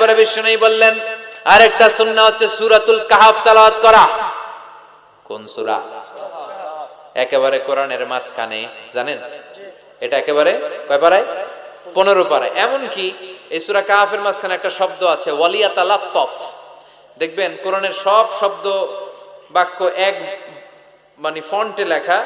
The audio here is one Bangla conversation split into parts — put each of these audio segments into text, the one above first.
এরপরে বিষ্ণু বললেন, আরেকটা সুন্নাহ হচ্ছে সূরাতুল কাহাফ তেলাওয়াত করা। কোন সূরা? একেবারে কোরআনের মাঝখানে, জানেন? এটা একেবারে কয় পারায় পনেরো পারায় এমন কি এই সুরা কাহাফের মাঝখানে একটা শব্দ আছে ওয়ালিয়াতা লাত্তফ দেখবেন, কোরআনের সব শব্দ বাক্য এক মানে ফন্টে লেখা,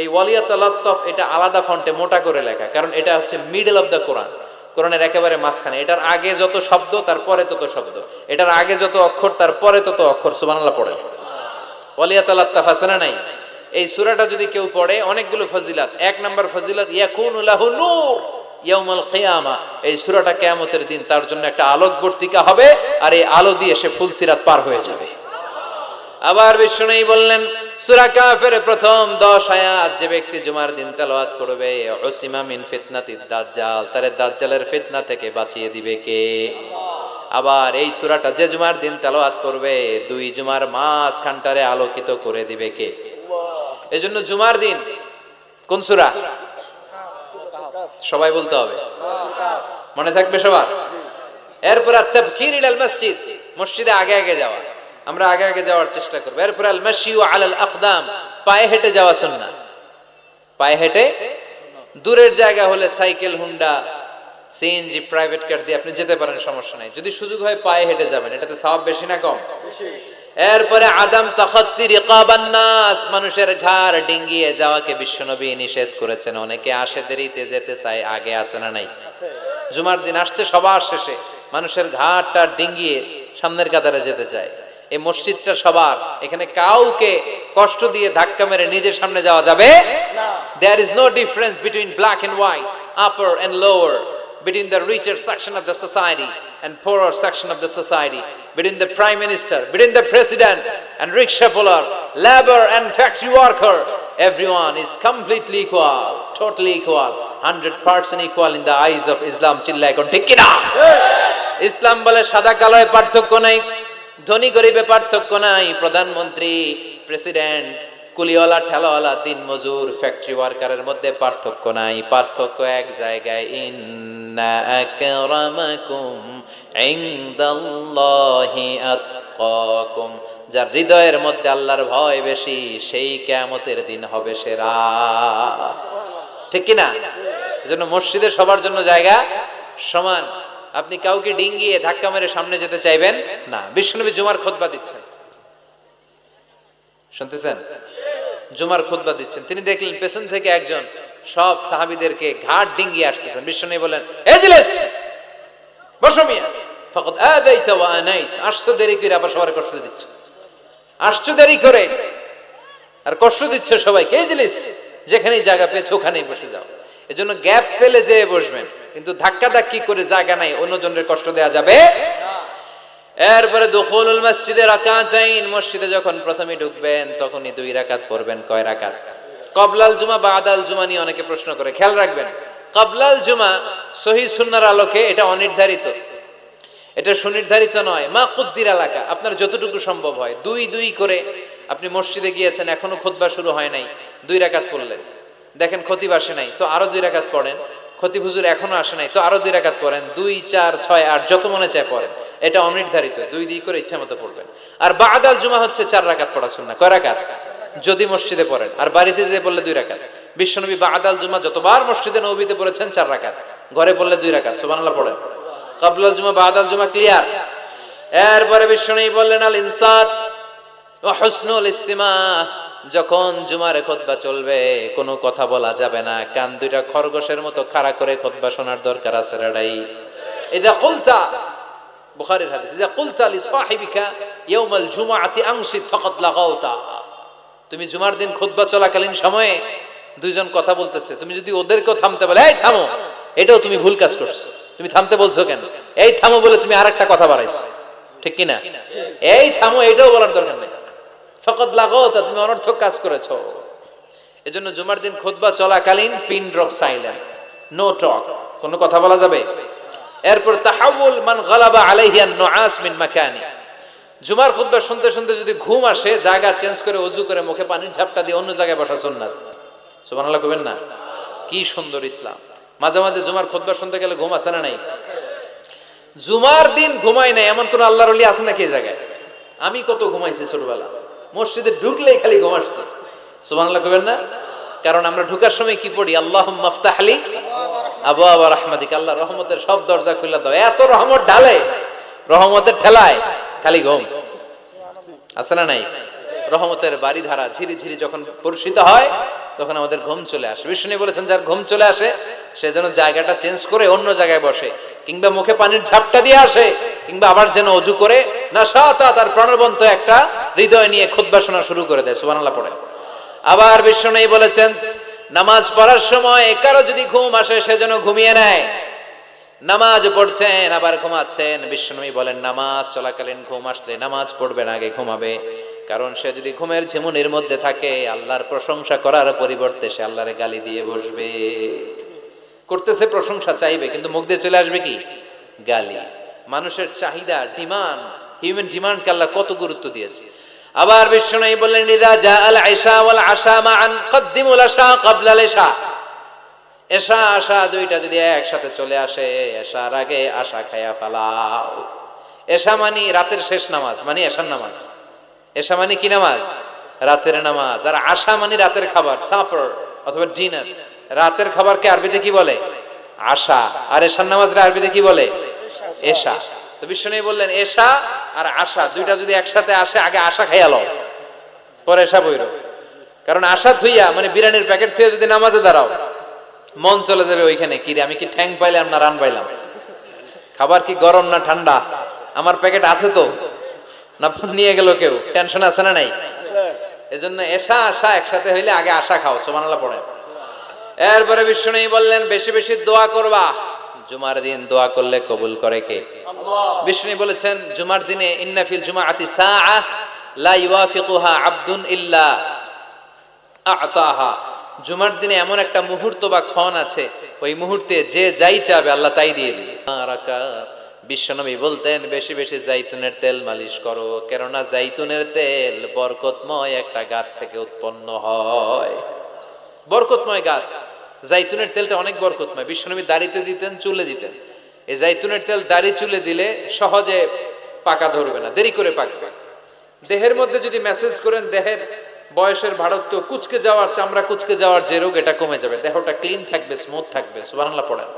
এই ওয়ালিয়াত লাত্তফ এটা আলাদা ফন্টে, মোটা করে লেখা, কারণ এটা হচ্ছে মিডল অফ দ্য কোরআন কোরআনের একেবারে মাঝখানে। এটার আগে যত শব্দ তার পরে তত শব্দ। এটার আগে যত অক্ষর তার পরে তত অক্ষর, সুবহানাল্লাহ পড়ে। ওয়ালিয়াত লাত্তাফ আছে না নাই? এই সূরাটা যদি কেউ পড়ে, অনেকগুলো ফজিলাত। এক নম্বর ফজিলাত, ইয়াকুনু লাহু নূর ইয়াউমাল কিয়ামা। এই সুরাটা কিয়ামতের দিন, তার জন্য একটা আলোকবর্তিকা হবে, আর এই আলো দিয়ে সে ফুলসিরাত পার হয়ে যাবে। আবার বিষ্ণুই বললেন সূরা কাফের প্রথম 10 আয়াত যে ব্যক্তি জুমার দিন করবে মিন দাজ্জাল, তারে দাজ্জালের ফিতনা থেকে বাঁচিয়ে দিবে কে? আবার এই সূরাটা যে জুমার দিন করবে, দুই জুমার আলোকিত করে দিবে কে? জুমার দিন কোন সূরা? সবাই বলতে হবে। মনে থাকবে সবার? এরপর তাফকির ইলাল মসজিদ, মসজিদে আগে আগে যাওয়া। আমরা আগে আগে যাওয়ার চেষ্টা করব। এরপর আল মাশিউ আলাল আকদাম, পায়ে হেঁটে যাওয়া সুন্নাহ পায়ে হেঁটে দূরের জায়গা হলে cycle, Honda CNG private car দিয়ে আপনি যেতে পারেন, সমস্যা নাই। যদি সুযোগ হয় পায়ে হেঁটে যাবেন, এটাতে সওয়াব বেশি না কম? এরপরে আদম তাখাত্তি রিকাবান নাস, মানুষের ঘাড় ডিঙ্গিয়ে যাওয়াকে বিশ্বনবী নিষেধ করেছেন। অনেকে আসে দেরিতে যেতে চায়, আগে আসে না নাই। জুমার দিন আসছে, সবার শেষে মানুষের ঘাটটা ডিঙ্গিয়ে সামনের কাতারে যেতে চায়। এই মসজিদটা সবার এখানে কাউকে কষ্ট দিয়ে ধাক্কা মেরে নিজের সামনে যাওয়া যাবে there is no difference between black and white upper and lower between the richer section of the society and poorer section of the society, between the prime minister, between the president and rickshaw puller, labor and factory worker. Everyone is completely equal, totally equal, 100% equal in the eyes of Islam. চিল্লায় কোন ঠিক কিনা ইসলাম বলে সাদা কালোয় পার্থক্য নাই ধনী গরিবে পার্থক্য নাই, প্রধানমন্ত্রী প্রেসিডেন্ট কুলিওয়ালা, ঠেলাওয়ালা, দিন মজুর ফ্যাক্টরি ওয়ার্কারের মধ্যে পার্থক্য নাই। পার্থক্য এক জায়গায়, ইন্না আকরামাকুম ইনদাল্লাহি আতকাকুম। যার হৃদয়ের মধ্যে আল্লাহর ভয় বেশি, সেই কিয়ামতের দিন হবে সেরা। ঠিক কি না এজন্য মসজিদে সবার জন্য জায়গা সমান। আপনি কাউকে ডিঙ্গিয়ে ধাক্কা মেরে সামনে যেতে চাইবেন? না। বিশ্বনবী জুমার খোদবা দিচ্ছেন। শুনতেছেন? জুমার খুতবা দিচ্ছেন। তিনি দেখলেন পেছন থেকে একজন সব সাহাবিদেরকে ঘাট ডিঙ্গিয়ে আসতেছেন। বিশ্বনবী বলেন এজলিস বসো মিয়া। ফকত আদাইতা ওয়া আনাইত। আসছো দেরি করে, আবার সবার কষ্ট দিচ্ছ। আসছো দেরি করে, আর কষ্ট দিচ্ছ সবাইকে? এজলিস যেখানেই জায়গা পেয়েছ, ওখানেই বসে যাও। এজন্য গ্যাপ ফেলে যেয়ে বসবেন। কিন্তু ধাক্কা ধাক্কি করে জায়গা নাই অন্যজনের কষ্ট দেয়া যাবে এরপরে দুখুলুল মসজিদে রাকাতাইন, মসজিদে যখন প্রথমে ঢুকবেন, তখনই দুই রাকাত পড়বেন। কয় রাকাত? কবলাল জুমা, বাদাল জুমা নিয়ে অনেকে প্রশ্ন করে, খেয়াল রাখবেন। কবলাল জুমা সহি সুন্নার আলোকে এটা অনির্ধারিত। এটা সুনির্ধারিত নয়। মা কুদ্দির এলাকা, আপনার যতটুকু সম্ভব হয়। দুই দুই করে আপনি মসজিদে গিয়েছেন, এখনও খুতবা শুরু হয় নাই। দুই রাকাত পড়লেন। দেখেন খতিব আসে নাই, তো আরও দুই রাকাত পড়েন। খতিব হুজুর এখনও আসে নাই, তো আরও দুই রাকাত পড়েন। দুই, চার, ছয়, আট, যত মনে চায় পড়েন। এটা অনির্ধারিত, দুই দুই করে ইচ্ছা মতো পড়বেন। আর বাদাল জুমা হচ্ছে চার রাকাত পড়া শুননা কয় রাকাত? যদি মসজিদে পড়েন। আর বাড়িতে যে বললে দুই রাকাত। বিশ্বনবী বাদাল জুমা যতবার মসজিদে নবীতে পড়েছেন চার রাকাত। ঘরে পড়লে দুই রাকাত, সুবহানাল্লাহ পড়েন। কাবলাল জুমা, বাদাল জুমা ক্লিয়ার এরপরে বিশ্বনবী বললেন আল ইনসাত ও হুসনুল ইস্তিমা যখন জুমারে খোদবা চলবে, কোনো কথা বলা যাবে না। কান দুইটা খরগোশের মতো খাড়া করে খোদবা শোনার দরকার আছে রাডাই ইদা কুলতা, বুখারীর হাদিস, ইদা কুলতা লি সাহিবিকা ইয়াউমাল জুমআতি আনসিত ফাকাদ লাগাউতা তুমি জুমার দিন খুতবা চলাকালীন সময়ে দুইজন কথা বলতেছে। তুমি যদি ওদেরকেও থামতে বলে, এই থামো! এটাও তুমি ভুল কাজ করছ। তুমি থামতে বলছো কেন? এই থামো বলে তুমি আরেকটা কথা বাড়াইছো। ঠিক কিনা? এই থামো এটাও বলার দরকার নেই। ফকত লাগো, তা তুমি অনর্থক কাজ করেছ। এজন্য জুমার দিন খুতবা চলাকালীন pin drop silent. No talk কোনো কথা বলা যাবে? এরপর তাহাউল মান গালাবা আলাইহি আন নুআস মিন মাকানি। জুমার খুতবা শুনতে শুনতে যদি ঘুম আসে, জায়গা চেঞ্জ করে ওযু করে মুখে পানির ঝাপটা দিয়ে অন্য জায়গায় বসা সুন্নাত। সুবহানাল্লাহ কবেন না? কি সুন্দর ইসলাম। মাঝে মাঝে জুমার খুতবা শুনতে গেলে ঘুম আসে না নাই? জুমার দিন ঘুমাই নাই, এমন কোন আল্লাহর অলি আছে নাকি এই জায়গায়? আমি কত ঘুমাইছি ছোটবেলা। মসজিদে ঢুকলেই খালি ঘুমাসতো সুবহানাল্লাহ কবেন না? কারণ আমরা ঢুকার সময় কি পড়ি? আল্লাহ মাফতাহলি আবু আবার রহমাদিক আল্লাহ রহমতের সব দরজা খুলে দাও। এত রহমত ঢালে, রহমতের ঠেলায় খালি ঘুম। আছে না নাই? রহমতের বাড়ি ধারা ঝিরি ঝিরি যখন পরিষিত হয়, তখন আমাদের ঘুম চলে আসে। বিষ্ণু বলেছেন, যার ঘুম চলে আসে, সে যেন জায়গাটা চেঞ্জ করে অন্য জায়গায় বসে। কিংবা মুখে পানির ঝাপটা দিয়ে আসে, কিংবা আবার যেন অজু করে। না সাতা তার প্রাণবন্ত একটা হৃদয় নিয়ে খুদ্া শোনা শুরু করে দেয়, সুবহানাল্লাহ পড়ে। আবার বিষ্ণু বলেছেন, নামাজ পড়ার সময় কারও যদি ঘুম আসে, সে যেন ঘুমিয়ে নেয়। নামাজ পড়ছেন, আবার ঘুমাচ্ছেন। বিশ্বনবী বলেন, নামাজ চলাকালীন ঘুম আসলে নামাজ পড়বেন আগে ঘুমাবে। কারণ সে যদি ঘুমের ঝিমুনির মধ্যে থাকে, আল্লাহর প্রশংসা করার পরিবর্তে সে আল্লাহরে গালি দিয়ে বসবে। করতেছে প্রশংসা, চাইবে, কিন্তু মুখ দিয়ে চলে আসবে কি? গালি। মানুষের চাহিদা, ডিমান্ড হিউম্যান ডিমান্ডকে আল্লাহ কত গুরুত্ব দিয়েছে। আবার বিশ্বনবী বললেন এশা দুইটা যদি একসাথে চলে আসে আগে আশা খায়া ফালাও। মানি রাতের শেষ নামাজ মানে নামাজ। কি নামাজ? রাতের নামাজ। আর আশা মানে রাতের খাবার, সাফর অথবা ডিনার। রাতের খাবারকে আরবিতে কি বলে? আশা। আর এশার নামাজ আরবিতে কি বলে? এশা তো বিষ্ণু বললেন এশা আর আশা, দুইটা যদি একসাথে আসে, আগে আশা খাইয়া লও। পরে এশা বইরো। কারণ আশা থুইয়া মানে বিরিয়ানির প্যাকেট থুইয়া যদি নামাজে দাঁড়াও, মন চলে যাবে ওইখানে কিরে আমি কি ঠ্যাং পাইলাম না রান পাইলাম? খাবার কি গরম না ঠান্ডা? আমার প্যাকেট আছে তো? না নিয়ে গেল কেউ? টেনশন আছে না নাই? এজন্য এসা আশা একসাথে হইলে আগে আশা খাও সোমানাল্লাহ পড়ে এরপরে বিষ্ণু বললেন, বেশি বেশি দোয়া করবা। জুমার দিন দোয়া করলে কবুল করে কে? বিষ্ণু বলেছেন জুমার দিনে ইন্নাফিল সাআহ লা ইউয়াফিকুহা আবদুন ইল্লা আতাহা। জুমার দিনে এমন একটা মুহূর্ত বা ক্ষণ আছে ওই মুহূর্তে যে যাই চাবে আল্লাহ তাই দিয়ে দিবে। বিশ্বনবী বলতেন বেশি বেশি জাইতুনের তেল মালিশ করো কেননা জাইতুনের তেল বরকতময় একটা গাছ থেকে উৎপন্ন হয়। বরকতময় গাছ। জাইতুনের তেলটা অনেক বরকতময়। বিশ্বনবী দাড়িতে দিতেন, চুলে দিতেন। এই জাইতুনের তেল দাড়ি চুলে দিলে সহজে পাকা ধরবে না, দেরি করে পাকবে। দেহের মধ্যে যদি মেসেজ করেন, দেহের বয়সের ভারত্ব, কুচকে যাওয়ার চামড়া, কুচকে যাওয়ার যে রোগ, এটা কমে যাবে। দেহটা ক্লিন থাকবে স্মুথ থাকবে, সুবহানাল্লাহ পড়েন।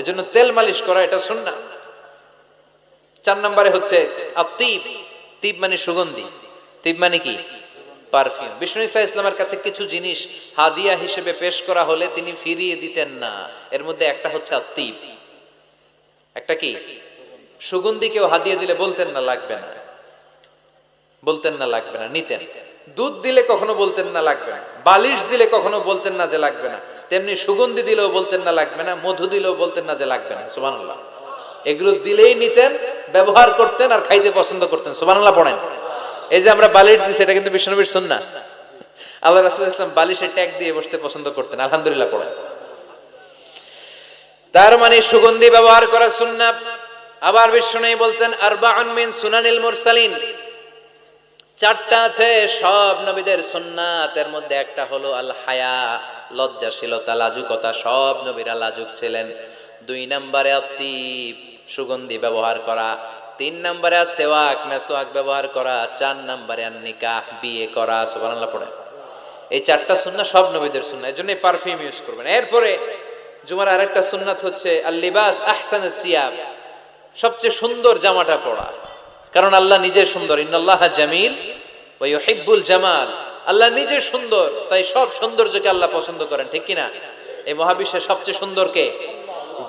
এজন্য তেল মালিশ করা, এটা শুন না চার নম্বরে হচ্ছে আতিব তিব মানে সুগন্ধি। তিব মানে কি? পারফিউম। বিষ্ণু ইসা ইসলামের কাছে কিছু জিনিস হাদিয়া হিসেবে পেশ করা হলে তিনি ফিরিয়ে দিতেন না। এর মধ্যে একটা হচ্ছে আতিব একটা কি? সুগন্ধি কেউ হাদিয়া দিলে বলতেন না, লাগবে না। বলতেন না, লাগবে না, নিতেন। দুধ দিলে কখনো বলতেন না, লাগবে না। বালিশ দিলে কখনো বলতেন না যে লাগবে না। তেমনি সুগন্ধি দিলেও বলতেন না, লাগবে না। মধু দিলেও বলতেন না যে লাগবে না। সুবহানাল্লাহ। এগুলো দিলেই নিতেন, ব্যবহার করতেন আর খাইতে পছন্দ করতেন। সুবহানাল্লাহ, পড়েন। এই যে আমরা বালিশ দিছি, এটা কিন্তু বিষ্ণুবীর সুন্নাহ। আল্লাহ রাসূল ইসলাম বালিশে ট্যাগ দিয়ে বসতে পছন্দ করতেন, আলহামদুলিল্লাহ পড়েন। তার মানে সুগন্ধি ব্যবহার করা সুন্নাহ। আবার বিষ্ণু বলতেন, আরবাউন মিন সুনানিল মুরসালিন। চারটা আছে, সব নবীদের সুন্নাতের মধ্যে একটা হলো আল হায়া লজ্জাশীলতা, লাজুকতা, সব নবীরা লাজুক ছিলেন। দুই নম্বরে আতিব সুগন্ধি ব্যবহার করা তিন নম্বরে সেওয়াক, মেসোয়াক ব্যবহার করা, চার নম্বরে নিকাহ বিয়ে করা, সুবহানাল্লাহ পড়ে। এই চারটা সুন্না সব নবীদের সুন্না এই জন্য পারফিউম ইউজ করবেন। এরপরে জুমার আরেকটা সুন্নাত হচ্ছে আল লিবাস আহসান সিয়াব সবচেয়ে সুন্দর জামাটা পরা কারণ আল্লাহ নিজে সুন্দর, ইন্নাল্লাহ জামিল ওই হিব্বুল জামাল। আল্লাহ নিজে সুন্দর, তাই সব সৌন্দর্যকে আল্লাহ পছন্দ করেন, ঠিক কিনা? এই মহাবিশ্বের সবচেয়ে সুন্দর কে?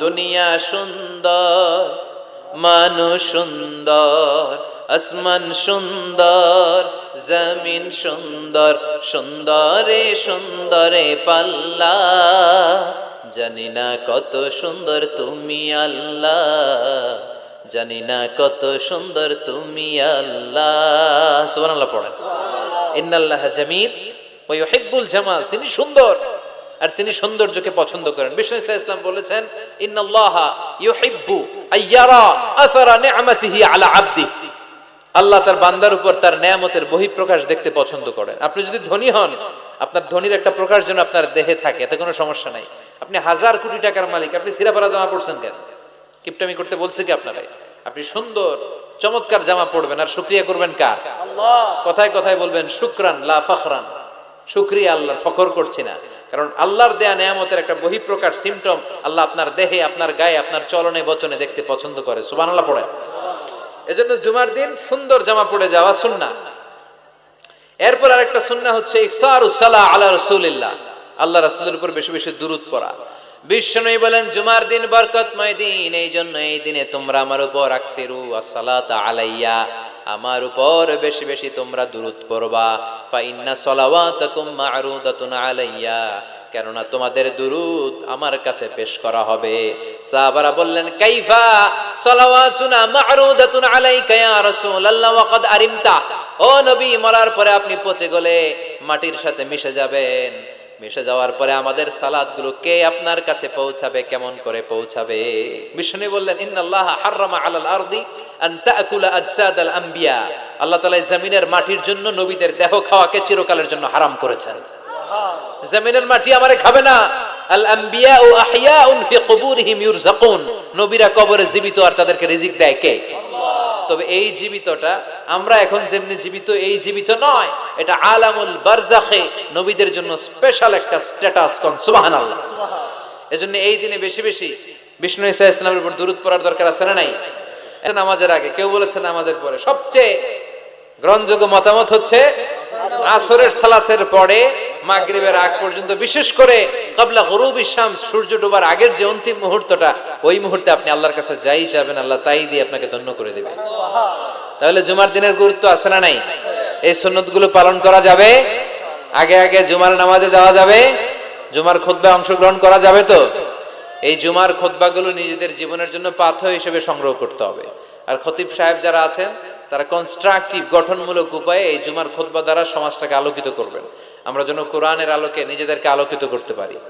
দুনিয়া সুন্দর। মানুষ সুন্দর, আসমান সুন্দর, জমিন সুন্দর, সুন্দরে সুন্দরে পাল্লা। জানি না কত সুন্দর তুমি আল্লাহ, জানি না কত সুন্দর তুমি আল্লাহ। সুবহানাল্লাহ পড়েন। ইন্নাল্লাহ জামিল, ওয়া ইউহিব্বুল জামাল, তিনি সুন্দর। আর তিনি সৌন্দর্যকে পছন্দ করেন। বিষ্ণু ইসলাম ইসলাম বলেছেন ইন্নাল্লাহ ইউহিব্বু আইয়ারা আসারা নি'মাতিহি আলা আবদি। আল্লাহ তার বান্দার উপর তার নেয়ামতের বহিঃপ্রকাশ দেখতে পছন্দ করেন। আপনি যদি ধনী হন আপনার ধনীর একটা প্রকাশ যেন আপনার দেহে থাকে এতে কোনো সমস্যা নাই। আপনি হাজার কোটি টাকার মালিক আপনি সিরাপারা জামা পড়ছেন কেন? কিপটামি করতে বলছে কি আপনারাই আপনি সুন্দর চমৎকার জামা পরবেন আর শুক্রিয়া করবেন কার? কথায় কথায় বলবেন শুক্রান লা ফখরান। শুক্রিয়া আল্লাহ ফখর করছি না। কারণ আল্লাহর দেয়া নেয়ামতের একটা বহিঃপ্রকাশ সিমটম আল্লাহ আপনার দেহে, আপনার গায়ে, আপনার চলনে, বচনে দেখতে পছন্দ করে। সুবহানাল্লাহ পড়ে। এজন্য জুমার দিন সুন্দর জামা পরে যাওয়া সুন্নাহ। এরপর আরেকটা সুন্নাহ হচ্ছে ইকসারুস সালাহ আলা রাসূলিল্লাহ। আল্লাহ রাসূলের উপর বেশি বেশি দুরূদ পড়া। বিশ্বনবী বলেন, জুমার দিন বরকতময় দিন এই জন্য এই দিনে তোমরা আমার উপর আকসিরু আসসালাতা আলাইয়া। আমার উপর বেশি বেশি তোমরা দুরূদ পড়বা। ফা ইন্না সালাওয়াতাকুম মা'রুদাতুন আলাইয়া। কেননা তোমাদের দুরুদ আমার কাছে পেশ করা হবে। সাহাবারা বললেন, কাইফা সালাওয়াতুনা মা'রুদাতুন আলাইকা ইয়া রাসূলুল্লাহ ওয়া ক্বাদ আরিমতা। ও নবী, মরার পরে আপনি পচে গলে মাটির সাথে মিশে যাবেন। মিশে যাওয়ার পরে আমাদের সালাদগুলো কে আপনার কাছে পৌঁছাবে, কেমন করে পৌঁছাবে? বিষ্ণু বললেন আল্লাহ তাআলা জমিনের মাটির জন্য নবীদের দেহ খাওয়াকে চিরকালের জন্য হারাম করেছেন। জমিনের মাটি আমারে খাবে না। আল ও নবীরা কবরে জীবিত আর তাদেরকে রিজিক দেয় কে? তবে এই জীবিতটা আমরা এখন যেমনি জীবিত, এই জীবিত নয়। এটা আলামুল বারজাখে নবীদের জন্য স্পেশাল একটা স্ট্যাটাস কোন, সুবহানাল্লাহ। এজন্য এই দিনে বেশি বেশি বিষ্ণু ইসা ইসলামের উপর দুরুদ পড়ার দরকার আছে না নাই? নামাজের আগে, কেউ বলেছে নামাজের পরে। সবচেয়ে গ্রহণযোগ্য মতামত হচ্ছে আসরের সালাতের পরে মাগরিবের আগ পর্যন্ত, বিশেষ করে কাবলা গরুব ইসলাম সূর্য ডোবার আগের যে অন্তিম মুহূর্তটা, ওই মুহূর্তে আপনি আল্লাহর কাছে যাই যাবেন, আল্লাহ তাই দিয়ে আপনাকে ধন্য করে দেবে। তাহলে জুমার দিনের গুরুত্ব আছে না নাই? এই সুন্নতগুলো পালন করা যাবে? আগে আগে জুমার নামাজে যাওয়া যাবে? জুমার খুতবায় অংশগ্রহণ করা যাবে তো? এই জুমার খুতবাগুলো নিজেদের জীবনের জন্য পাথর হিসেবে সংগ্রহ করতে হবে। আর খতিব সাহেব যারা আছেন, তারা কনস্ট্রাকটিভ গঠনমূলক উপায়ে এই জুমার খুতবা দ্বারা সমাজটাকে আলোকিত করবেন। আমরা যেন কোরআনের আলোকে নিজেদেরকে আলোকিত করতে পারি।